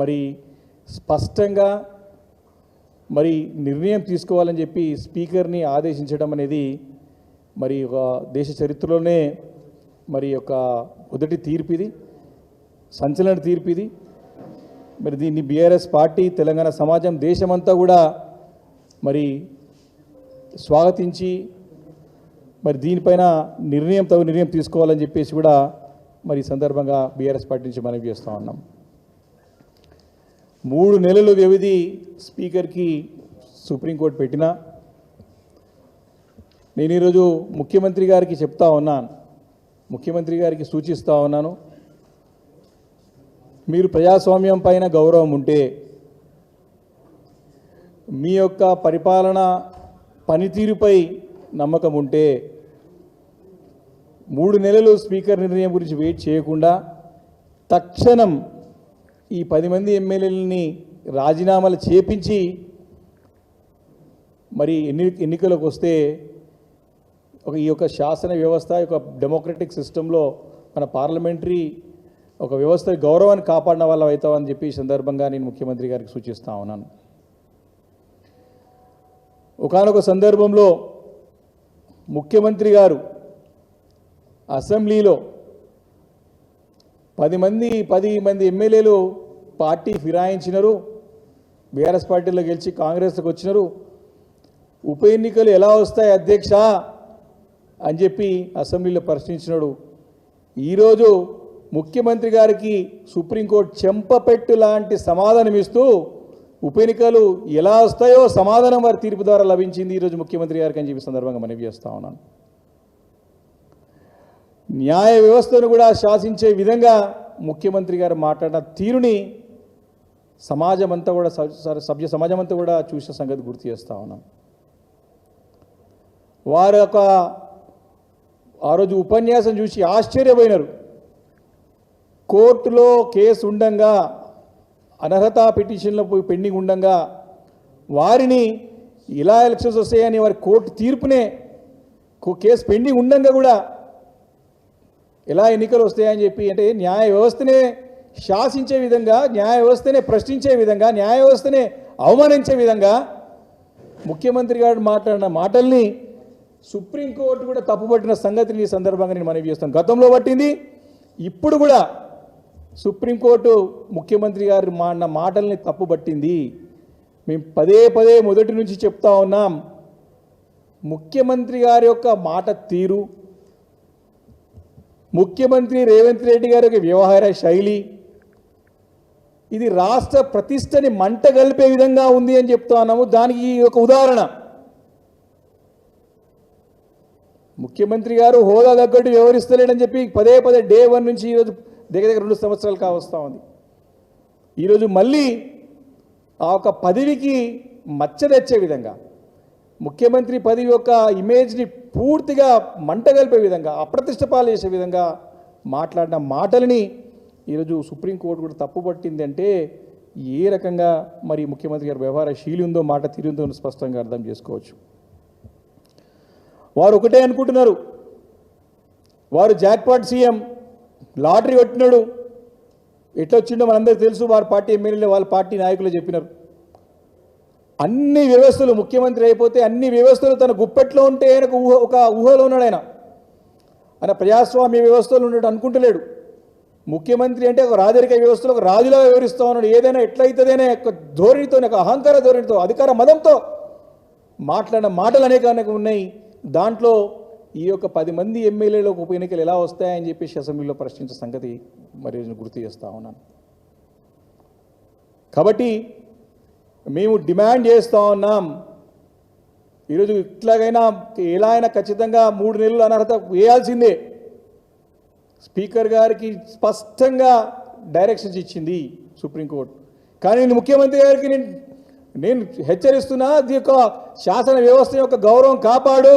మరి స్పష్టంగా మరి నిర్ణయం తీసుకోవాలని చెప్పి స్పీకర్ని ఆదేశించడం అనేది మరి ఒక దేశ చరిత్రలోనే మరి ఒక మొదటి తీర్పు ఇది సంచలన తీర్పు ఇది. మరి దీన్ని బీఆర్ఎస్ పార్టీ తెలంగాణ సమాజం దేశమంతా కూడా మరి స్వాగతించి మరి దీనిపైన నిర్ణయం తగు నిర్ణయం తీసుకోవాలని చెప్పేసి కూడా మరి సందర్భంగా బీఆర్ఎస్ పార్టీ నుంచి మనవి చేస్తూ ఉన్నాం. మూడు నెలలు వ్యవధి స్పీకర్కి సుప్రీంకోర్టు పెట్టినా నేను ఈరోజు ముఖ్యమంత్రి గారికి చెప్తా ఉన్నాను. ముఖ్యమంత్రి గారికి సూచిస్తూ ఉన్నాను. మీరు ప్రజాస్వామ్యం పైన గౌరవం ఉంటే మీ యొక్క పరిపాలన పనితీరుపై నమ్మకం ఉంటే మూడు నెలలు స్పీకర్ నిర్ణయం గురించి వెయిట్ చేయకుండా తక్షణం ఈ పది మంది ఎమ్మెల్యేలని రాజీనామాలు చేపించి మరి ఎన్ని ఎన్నికలకు వస్తే ఒక ఈ యొక్క శాసన వ్యవస్థ ఈ యొక్క డెమోక్రటిక్ సిస్టంలో మన పార్లమెంటరీ ఒక వ్యవస్థ గౌరవాన్ని కాపాడిన వాళ్ళం అవుతామని చెప్పి ఈ సందర్భంగా నేను ముఖ్యమంత్రి గారికి సూచిస్తా ఉన్నాను. ఒకానొక సందర్భంలో ముఖ్యమంత్రి గారు అసెంబ్లీలో పది మంది పది మంది ఎమ్మెల్యేలు పార్టీ ఫిరాయించినారు. బీఆర్ఎస్ పార్టీలో గెలిచి కాంగ్రెస్కి వచ్చినారు. ఉప ఎన్నికలు ఎలా వస్తాయి అధ్యక్ష అని చెప్పి అసెంబ్లీలో ప్రశ్నించినాడు. ఈరోజు ముఖ్యమంత్రి గారికి సుప్రీంకోర్టు చెంపపెట్టు లాంటి సమాధానం ఇస్తూ ఉప ఎన్నికలు ఎలా వస్తాయో సమాధానం వారి తీర్పు ద్వారా లభించింది ఈరోజు ముఖ్యమంత్రి గారికి అని చెప్పి సందర్భంగా మనవి చేస్తా ఉన్నాను. న్యాయ వ్యవస్థను కూడా శాసించే విధంగా ముఖ్యమంత్రి గారు మాట్లాడిన తీరుని సమాజం అంతా కూడా సభ్య సమాజం అంతా కూడా చూసిన సంగతి గుర్తు చేస్తా ఉన్నాం. వారు ఒక ఆ రోజు ఉపన్యాసం చూసి ఆశ్చర్యపోయినారు. కోర్టులో కేసు ఉండంగా అనర్హత పిటిషన్లో పోయి పెండింగ్ ఉండంగా వారిని ఇలా ఎలక్షన్స్ వస్తాయని వారి కోర్టు తీర్పునే కేసు పెండింగ్ ఉండంగా కూడా ఎలా ఎన్నికలు వస్తాయని చెప్పి అంటే న్యాయ వ్యవస్థనే శాసించే విధంగా న్యాయ వ్యవస్థనే ప్రశ్నించే విధంగా న్యాయ వ్యవస్థనే అవమానించే విధంగా ముఖ్యమంత్రి గారు మాట్లాడిన మాటల్ని సుప్రీంకోర్టు కూడా తప్పుపట్టిన సంగతిని ఈ సందర్భంగా నేను మనవి చేస్తాను. గతంలో పట్టింది ఇప్పుడు కూడా సుప్రీంకోర్టు ముఖ్యమంత్రి గారు మాడిన మాటల్ని తప్పుపట్టింది. మేము పదే పదే మొదటి నుంచి చెప్తా ఉన్నాం ముఖ్యమంత్రి గారి యొక్క మాట తీరు ముఖ్యమంత్రి రేవంత్ రెడ్డి గారి యొక్క వ్యవహార శైలి ఇది రాష్ట్ర ప్రతిష్టని మంట కలిపే విధంగా ఉంది అని చెప్తున్నాము. దానికి ఈ ఒక ఉదాహరణ. ముఖ్యమంత్రి గారు హోదా తగ్గట్టు వ్యవహరిస్తలేడని చెప్పి పదే పదే డే వన్ నుంచి ఈరోజు దగ్గర దగ్గర రెండు సంవత్సరాలు కావస్తూ ఉంది. ఈరోజు మళ్ళీ ఆ ఒక పదవికి మచ్చ తెచ్చే విధంగా ముఖ్యమంత్రి పదవి యొక్క ఇమేజ్ని పూర్తిగా మంటగలిపే విధంగా అప్రతిష్ట చేసే విధంగా మాట్లాడిన మాటలని ఈరోజు సుప్రీంకోర్టు కూడా తప్పుపట్టింది అంటే ఏ రకంగా మరి ముఖ్యమంత్రి గారి వ్యవహార శీలి ఉందో మాట తీరుందో స్పష్టంగా అర్థం చేసుకోవచ్చు. వారు ఒకటే అనుకుంటున్నారు. వారు జాక్పాట్ సీఎం లాటరీ కొట్టినాడు. ఎట్లొచ్చిండో మనందరికీ తెలుసు వారి పార్టీ ఎమ్మెల్యేలు వాళ్ళ పార్టీ నాయకులు చెప్పినారు. అన్ని వ్యవస్థలు ముఖ్యమంత్రి అయిపోతే అన్ని వ్యవస్థలు తన గుప్పెట్లో ఉంటే ఆయనకు ఊహ ఒక ఊహలో ఉన్నాడు ఆయన ఆయన ప్రజాస్వామ్య వ్యవస్థలు ఉన్నాడు అనుకుంటలేడు. ముఖ్యమంత్రి అంటే ఒక రాజరిక వ్యవస్థలో ఒక రాజులా వివరిస్తూ ఉన్నాడు. ఏదైనా అనే ఒక ధోరణితో ఒక అహంకార ధోరణితో అధికార మదంతో మాట్లాడిన మాటలు అనేక అనేక ఉన్నాయి. దాంట్లో ఈ యొక్క పది మంది ఎమ్మెల్యేలకు ఉప ఎన్నికలు ఎలా వస్తాయని చెప్పేసి అసెంబ్లీలో ప్రశ్నించిన సంగతి మరి గుర్తు చేస్తా ఉన్నాను. కాబట్టి మేము డిమాండ్ చేస్తూ ఉన్నాం. ఈరోజు ఇట్లాగైనా ఎలా అయినా ఖచ్చితంగా మూడు నెలలు అనర్హత వేయాల్సిందే. స్పీకర్ గారికి స్పష్టంగా డైరెక్షన్స్ ఇచ్చింది సుప్రీంకోర్టు. కానీ నేను ముఖ్యమంత్రి గారికి నేను నేను హెచ్చరిస్తున్నా అది యొక్క శాసన వ్యవస్థ యొక్క గౌరవం కాపాడు.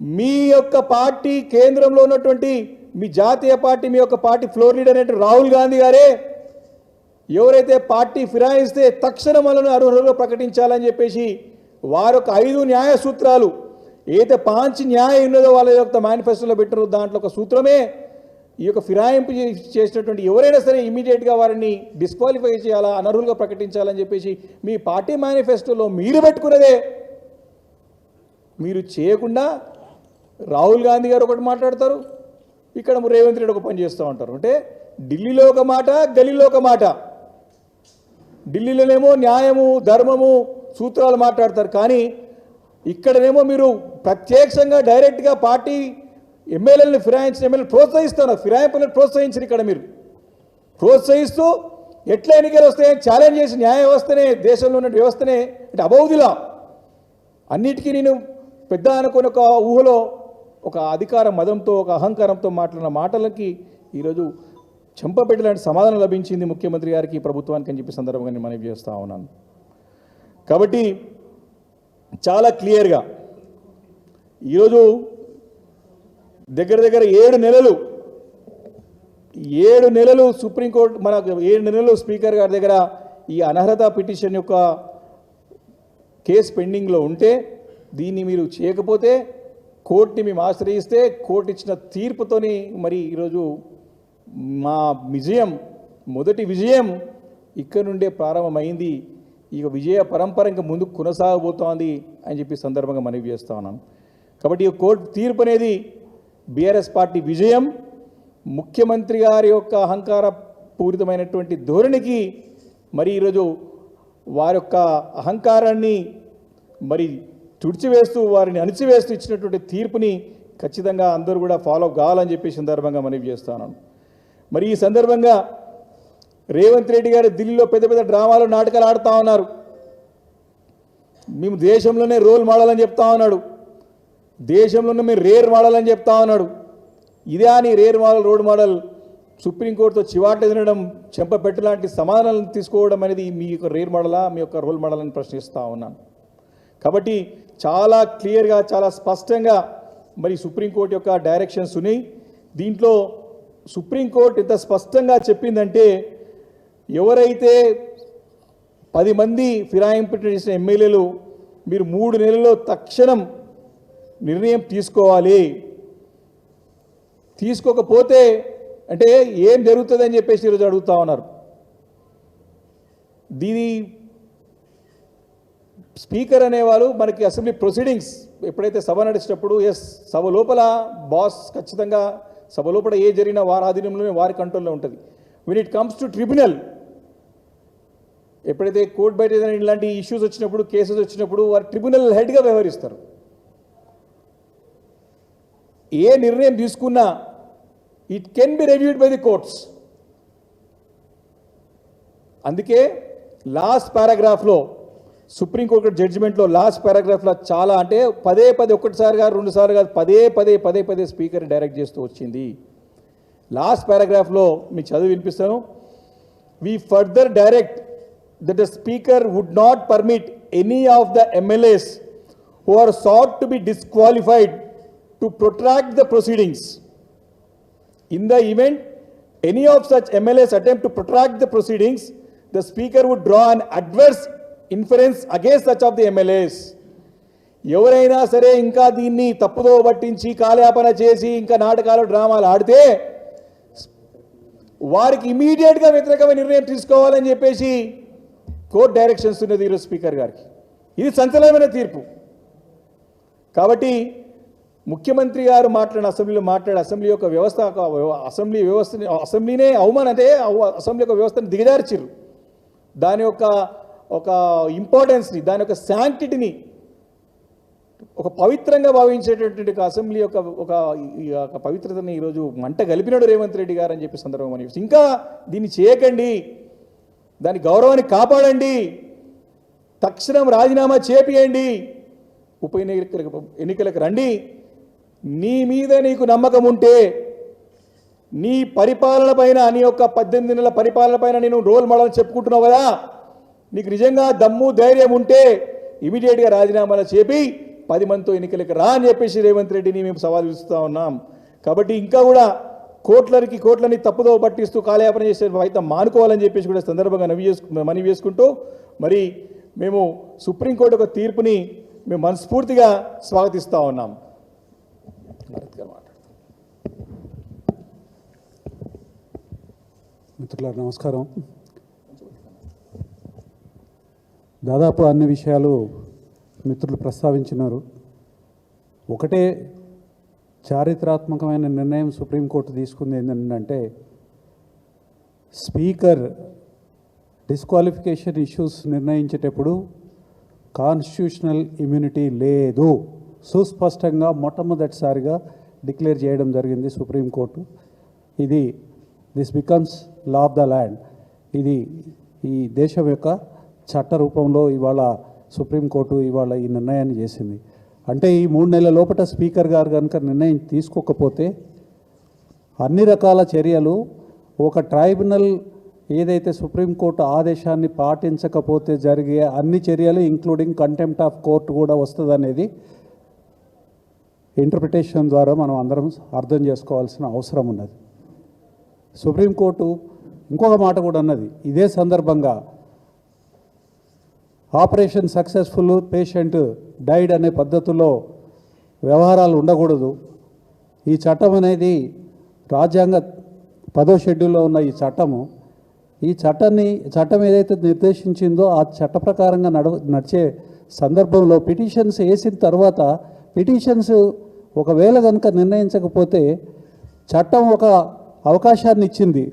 మీ యొక్క పార్టీ కేంద్రంలో ఉన్నటువంటి మీ జాతీయ పార్టీ మీ యొక్క పార్టీ ఫ్లోర్ లీడర్ అయినటువంటి రాహుల్ గాంధీ గారే ఎవరైతే పార్టీ ఫిరాయిస్తే తక్షణం వాళ్ళను అర్హులుగా ప్రకటించాలని చెప్పేసి వారి యొక్క ఐదు న్యాయ సూత్రాలు ఏదైతే పాంచ్ న్యాయ ఉన్నదో వాళ్ళ యొక్క మేనిఫెస్టోలో పెట్టినారో దాంట్లో ఒక సూత్రమే ఈ యొక్క ఫిరాయింపు చేసినటువంటి ఎవరైనా సరే ఇమీడియట్గా వారిని డిస్క్వాలిఫై చేయాలా అనర్హులుగా ప్రకటించాలని చెప్పేసి మీ పార్టీ మేనిఫెస్టోలో మీరు పెట్టుకున్నదే. మీరు చేయకుండా రాహుల్ గాంధీ గారు ఒకటి మాట్లాడతారు ఇక్కడ రేవంత్ రెడ్డి ఒక పని చేస్తూ ఉంటారు. అంటే ఢిల్లీలో ఒక మాట గల్లీలో ఒక మాట. ఢిల్లీలోనేమో న్యాయము ధర్మము సూత్రాలు మాట్లాడతారు. కానీ ఇక్కడనేమో మీరు ప్రత్యక్షంగా డైరెక్ట్గా పార్టీ ఎమ్మెల్యేలను ఫిరాయించిన ఎమ్మెల్యే ప్రోత్సహిస్తారు ఫిరాయింపులను ప్రోత్సహించారు ఇక్కడ మీరు. ప్రోత్సహిస్తూ ఎట్లా ఎన్నికలు వస్తాయని ఛాలెంజ్ చేసి న్యాయ వ్యవస్థనే దేశంలో ఉన్న వ్యవస్థనే అంటే అబౌదిలా. అన్నిటికీ నేను పెద్ద అనుకుని ఒక ఊహలో ఒక అధికార మదంతో ఒక అహంకారంతో మాట్లాడిన మాటలకి ఈరోజు చెంపపెట్టలాంటి సమాధానం లభించింది ముఖ్యమంత్రి గారికి ప్రభుత్వానికి అని చెప్పి సందర్భంగా నేను మనవి చేస్తూ ఉన్నాను. కాబట్టి చాలా క్లియర్గా ఈరోజు దగ్గర దగ్గర ఏడు నెలలు ఏడు నెలలు సుప్రీంకోర్టు మన ఏడు నెలలు స్పీకర్ గారి దగ్గర ఈ అనర్హత పిటిషన్ యొక్క కేసు పెండింగ్లో ఉంటే దీన్ని మీరు చేయకపోతే కోర్టుని మేము ఆశ్రయిస్తే కోర్టు ఇచ్చిన తీర్పుతోని మరి ఈరోజు మా విజయం మొదటి విజయం ఇక్కడ నుండే ప్రారంభమైంది. ఇక విజయ పరంపర ఇంకా ముందుకు కొనసాగబోతోంది అని చెప్పి సందర్భంగా మనవి చేస్తా ఉన్నాను కాబట్టి ఈ కోర్టు తీర్పు అనేది బీఆర్ఎస్ పార్టీ విజయం. ముఖ్యమంత్రి గారి యొక్క అహంకార పూరితమైనటువంటి ధోరణికి మరి ఈరోజు వారి యొక్క అహంకారాన్ని మరి తుడిచివేస్తూ వారిని అణిచివేస్తూ ఇచ్చినటువంటి తీర్పుని ఖచ్చితంగా అందరూ కూడా ఫాలో కావాలని చెప్పి సందర్భంగా మనవి చేస్తాను మరి ఈ సందర్భంగా రేవంత్ రెడ్డి గారు ఢిల్లీలో పెద్ద పెద్ద డ్రామాలు నాటకాలు ఆడుతూ ఉన్నారు. మేము దేశంలోనే రోల్ మోడల్ అని చెప్తా ఉన్నాడు. దేశంలోనే మేము రేర్ మోడల్ అని చెప్తా ఉన్నాడు. ఇదే అని రేర్ మోడల్ రోడ్ మోడల్ సుప్రీంకోర్టుతో చివాట తినడం చెంపపెట్టు లాంటి సమాధానాలను తీసుకోవడం అనేది మీ యొక్క రేర్ మోడలా మీ యొక్క రోల్ మోడల్ అని ప్రశ్నిస్తూ ఉన్నాను. కాబట్టి చాలా క్లియర్గా చాలా స్పష్టంగా మరి సుప్రీంకోర్టు యొక్క డైరెక్షన్స్ ఉన్నాయి. దీంట్లో సుప్రీంకోర్టు ఇంత స్పష్టంగా చెప్పిందంటే ఎవరైతే పది మంది ఫిరాయింపు చేసిన ఎమ్మెల్యేలు మీరు మూడు నెలల్లో తక్షణం నిర్ణయం తీసుకోవాలి. తీసుకోకపోతే అంటే ఏం జరుగుతుందని చెప్పేసి ఈరోజు అడుగుతా ఉన్నారు. దీని స్పీకర్ అనేవాళ్ళు మనకి అసెంబ్లీ ప్రొసీడింగ్స్ ఎప్పుడైతే సభ నడిచేటప్పుడు ఎస్ సభ లోపల బాస్ ఖచ్చితంగా సభ లోపల ఏ జరిగినా వారి ఆధీనంలోనే వారి కంట్రోల్లో ఉంటుంది. When it comes to tribunal ఎప్పుడైతే కోర్టు బయట ఏదైనా ఇలాంటి ఇష్యూస్ వచ్చినప్పుడు కేసెస్ వచ్చినప్పుడు వారు ట్రిబ్యునల్ హెడ్గా వ్యవహరిస్తారు. ఏ నిర్ణయం తీసుకున్నా it can be reviewed by the courts అందుకే లాస్ట్ పారాగ్రాఫ్లో సుప్రీంకోర్టు జడ్జిమెంట్లో లాస్ట్ పారాగ్రాఫ్లో చాలా అంటే పదే పదే ఒక్కటిసారి కాదు రెండుసార్లు పదే పదే పదే పదే స్పీకర్ డైరెక్ట్ చేస్తూ వచ్చింది లాస్ట్ పారాగ్రాఫ్లో మీకు చదువు వినిపిస్తాను we further direct that the speaker would not permit any of the MLAs who are sought to be disqualified to protract the proceedings in the event any of such MLAs attempt to protract the proceedings the speaker would draw an adverse inference against such of the MLAs ఎవరైనా సరే ఇంకా దీన్ని తప్పుదో పట్టించి కాలయాపన చేసి ఇంకా నాటకాలు డ్రామాలు ఆడితే వారికి ఇమీడియట్గా వ్యతిరేకమైన నిర్ణయం తీసుకోవాలని చెప్పేసి కోర్టు డైరెక్షన్స్ ఉన్నది ఈరోజు స్పీకర్ గారికి. ఇది సంచలనమైన తీర్పు. కాబట్టి ముఖ్యమంత్రి గారు మాట్లాడిన అసెంబ్లీలో మాట్లాడే అసెంబ్లీ యొక్క వ్యవస్థ ఒక అసెంబ్లీ వ్యవస్థని అసెంబ్లీనే అవమానం అంటే అసెంబ్లీ యొక్క వ్యవస్థను దిగజార్చిర్రు. దాని యొక్క ఒక ఇంపార్టెన్స్ని దాని యొక్క శాంక్టిటీని ఒక పవిత్రంగా భావించేటటువంటి అసెంబ్లీ యొక్క ఒక ఈ యొక్క పవిత్రతని ఈరోజు మంట గలిపినాడు రేవంత్ రెడ్డి గారు అని చెప్పి సందర్భం అని ఇంకా దీన్ని చేయకండి దాని గౌరవాన్ని కాపాడండి తక్షణం రాజీనామా చేపియండి ఉప ఎన్నికలకు ఎన్నికలకు రండి. నీ మీద నీకు నమ్మకం ఉంటే నీ పరిపాలన పైన నీ యొక్క పద్దెనిమిది నెలల పరిపాలన పైన నేను రోల్ మోడల్ చెప్పుకుంటున్నావు కదా నీకు నిజంగా దమ్ము ధైర్యం ఉంటే ఇమీడియట్గా రాజీనామాలు చేపి పది మందితో ఎన్నికలకు రా అని చెప్పేసి రేవంత్ రెడ్డిని మేము సవాల్ విసురుతా ఉన్నాం. కాబట్టి ఇంకా కూడా కోట్లకి కోట్లని తప్పుదో పట్టిస్తూ కాలయాపన చేసే ప్రయత్నం మానుకోవాలని చెప్పేసి కూడా సందర్భంగా నవి చేసుకు మనవి చేసుకుంటూ మరి మేము సుప్రీంకోర్టు ఒక తీర్పుని మేము మనస్ఫూర్తిగా స్వాగతిస్తూ ఉన్నాం. మిత్రులారు నమస్కారం. దాదాపు అన్ని విషయాలు మిత్రులు ప్రస్తావించినారు. ఒకటే చారిత్రాత్మకమైన నిర్ణయం సుప్రీంకోర్టు తీసుకుంది ఏంటంటే స్పీకర్ డిస్క్వాలిఫికేషన్ ఇష్యూస్ నిర్ణయించేటప్పుడు కాన్స్టిట్యూషనల్ ఇమ్యూనిటీ లేదు. సుస్పష్టంగా మొట్టమొదటిసారిగా డిక్లేర్ చేయడం జరిగింది సుప్రీంకోర్టు ఇది this becomes law of the land. ఇది ఈ దేశం యొక్క చట్ట రూపంలో ఇవాళ సుప్రీంకోర్టు ఇవాళ ఈ నిర్ణయాన్ని చేసింది. అంటే ఈ మూడు నెలల లోపల స్పీకర్ గారు కనుక నిర్ణయం తీసుకోకపోతే అన్ని రకాల చర్యలు ఒక ట్రైబ్యునల్ ఏదైతే సుప్రీంకోర్టు ఆదేశాన్ని పాటించకపోతే జరిగే అన్ని చర్యలు ఇంక్లూడింగ్ కంటెంప్ట్ ఆఫ్ కోర్టు కూడా వస్తుంది అనేది ఇంటర్ప్రిటేషన్ ద్వారా మనం అందరం అర్థం చేసుకోవాల్సిన అవసరం ఉన్నది. సుప్రీంకోర్టు ఇంకొక మాట కూడా అన్నది ఇదే సందర్భంగా ఆపరేషన్ సక్సెస్ఫుల్ పేషెంట్ డైడ్ అనే పద్ధతిలో వ్యవహారాలు ఉండకూడదు. ఈ చట్టం అనేది రాజ్యాంగ పదో షెడ్యూల్లో ఉన్న ఈ చట్టము. ఈ చట్టాన్ని చట్టం ఏదైతే నిర్దేశించిందో ఆ చట్ట ప్రకారంగా నడవ నడిచే సందర్భంలో పిటిషన్స్ వేసిన తర్వాత పిటిషన్స్ ఒకవేళ కనుక నిర్ణయించకపోతే చట్టం ఒక అవకాశాన్ని ఇచ్చింది.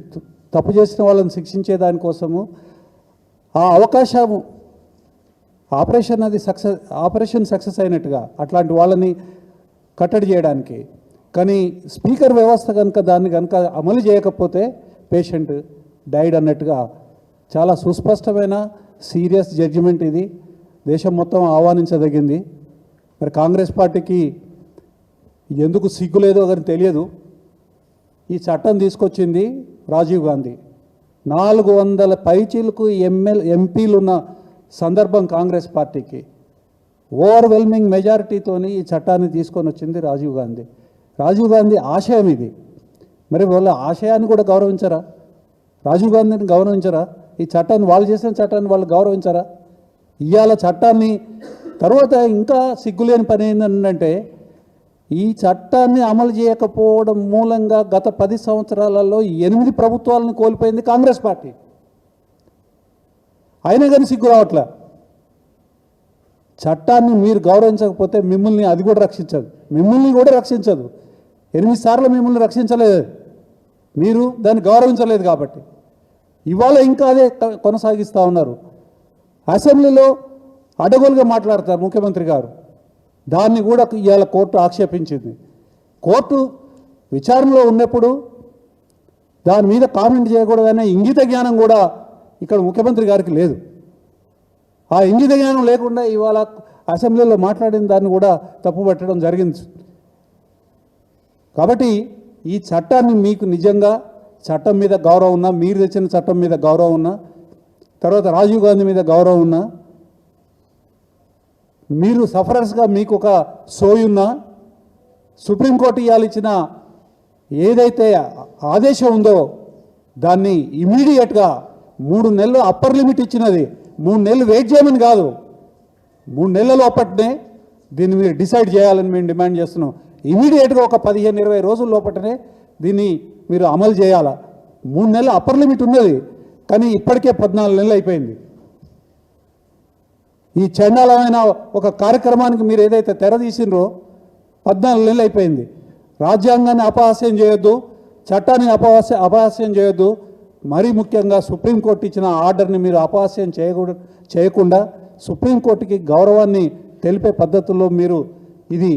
తప్పు చేసిన వాళ్ళని శిక్షించే దానికోసము ఆ అవకాశం ఆపరేషన్ అది సక్సెస్ ఆపరేషన్ సక్సెస్ అయినట్టుగా అట్లాంటి వాళ్ళని కట్టడి చేయడానికి. కానీ స్పీకర్ వ్యవస్థ కనుక దాన్ని కనుక అమలు చేయకపోతే పేషెంట్ డైడ్ అన్నట్టుగా చాలా సుస్పష్టమైన సీరియస్ జడ్జిమెంట్ ఇది. దేశం మొత్తం ఆహ్వానించదగింది. మరి కాంగ్రెస్ పార్టీకి ఎందుకు సిగ్గు లేదో కానీ తెలియదు. ఈ చట్టం తీసుకొచ్చింది రాజీవ్ గాంధీ. నాలుగు వందల పైచీలకు ఎమ్మెల్ ఎంపీలు ఉన్న సందర్భం కాంగ్రెస్ పార్టీకి. ఓవర్వెల్మింగ్ మెజారిటీతోని ఈ చట్టాన్ని తీసుకొని వచ్చింది రాజీవ్ గాంధీ. రాజీవ్ గాంధీ ఆశయం ఇది. మరి వాళ్ళ ఆశయాన్ని కూడా గౌరవించరా? రాజీవ్ గాంధీని గౌరవించరా? ఈ చట్టాన్ని వాళ్ళు చేసిన చట్టాన్ని వాళ్ళు గౌరవించరా? ఇవాళ చట్టాన్ని తర్వాత ఇంకా సిగ్గులేని పని ఏంటంటే ఈ చట్టాన్ని అమలు చేయకపోవడం మూలంగా గత పది సంవత్సరాలలో ఎనిమిది ప్రభుత్వాలను కోల్పోయింది కాంగ్రెస్ పార్టీ. అయినా కానీ సిగ్గు రావట్లే. చట్టాన్ని మీరు గౌరవించకపోతే మిమ్మల్ని అది కూడా రక్షించదు. మిమ్మల్ని కూడా రక్షించదు. ఎనిమిది సార్లు మిమ్మల్ని రక్షించలేదు. మీరు దాన్ని గౌరవించలేదు కాబట్టి. ఇవాళ ఇంకా అదే కొనసాగిస్తూ ఉన్నారు. అసెంబ్లీలో అడగోలుగా మాట్లాడతారు ముఖ్యమంత్రి గారు. దాన్ని కూడా ఇవాళ కోర్టు ఆక్షేపించింది. కోర్టు విచారణలో ఉన్నప్పుడు దాని మీద కామెంట్ చేయకూడదనే ఇంగిత జ్ఞానం కూడా ఇక్కడ ముఖ్యమంత్రి గారికి లేదు. ఆ ఇంగిత జ్ఞానం లేకుండా ఇవాళ అసెంబ్లీలో మాట్లాడిన దాన్ని కూడా తప్పుపట్టడం జరిగింది. కాబట్టి ఈ చట్టాన్ని మీకు నిజంగా చట్టం మీద గౌరవం ఉన్నా మీరు తెచ్చిన చట్టం మీద గౌరవం ఉన్నా తర్వాత రాజీవ్ గాంధీ మీద గౌరవం ఉన్నా మీరు సఫరర్స్గా మీకు ఒక సోయున్నా సుప్రీంకోర్టు ఇవాళ ఇచ్చిన ఏదైతే ఆదేశం ఉందో దాన్ని ఇమీడియట్గా మూడు నెలలు అప్పర్ లిమిట్ ఇచ్చినది. మూడు నెలలు వెయిట్ చేయమని కాదు. మూడు నెలల లోపటనే దీన్ని మీరు డిసైడ్ చేయాలని మేము డిమాండ్ చేస్తున్నాం. ఇమీడియట్గా ఒక పదిహేను ఇరవై రోజుల లోపటనే దీన్ని మీరు అమలు చేయాలా? మూడు నెలలు అప్పర్ లిమిట్ ఉన్నది. కానీ ఇప్పటికే పద్నాలుగు నెలలు అయిపోయింది. ఈ చండాలమైన ఒక కార్యక్రమానికి మీరు ఏదైతే తెర పద్నాలుగు నెలలు అయిపోయింది. రాజ్యాంగాన్ని అపహాస్యం చేయొద్దు. చట్టాన్ని అపహాస్య అపహాస్యం చేయొద్దు. మరీ ముఖ్యంగా సుప్రీంకోర్టు ఇచ్చిన ఆర్డర్ని మీరు అపహాస్యం చేయకూడదు చేయకుండా సుప్రీంకోర్టుకి గౌరవాన్ని తెలిపే పద్ధతుల్లో మీరు ఇది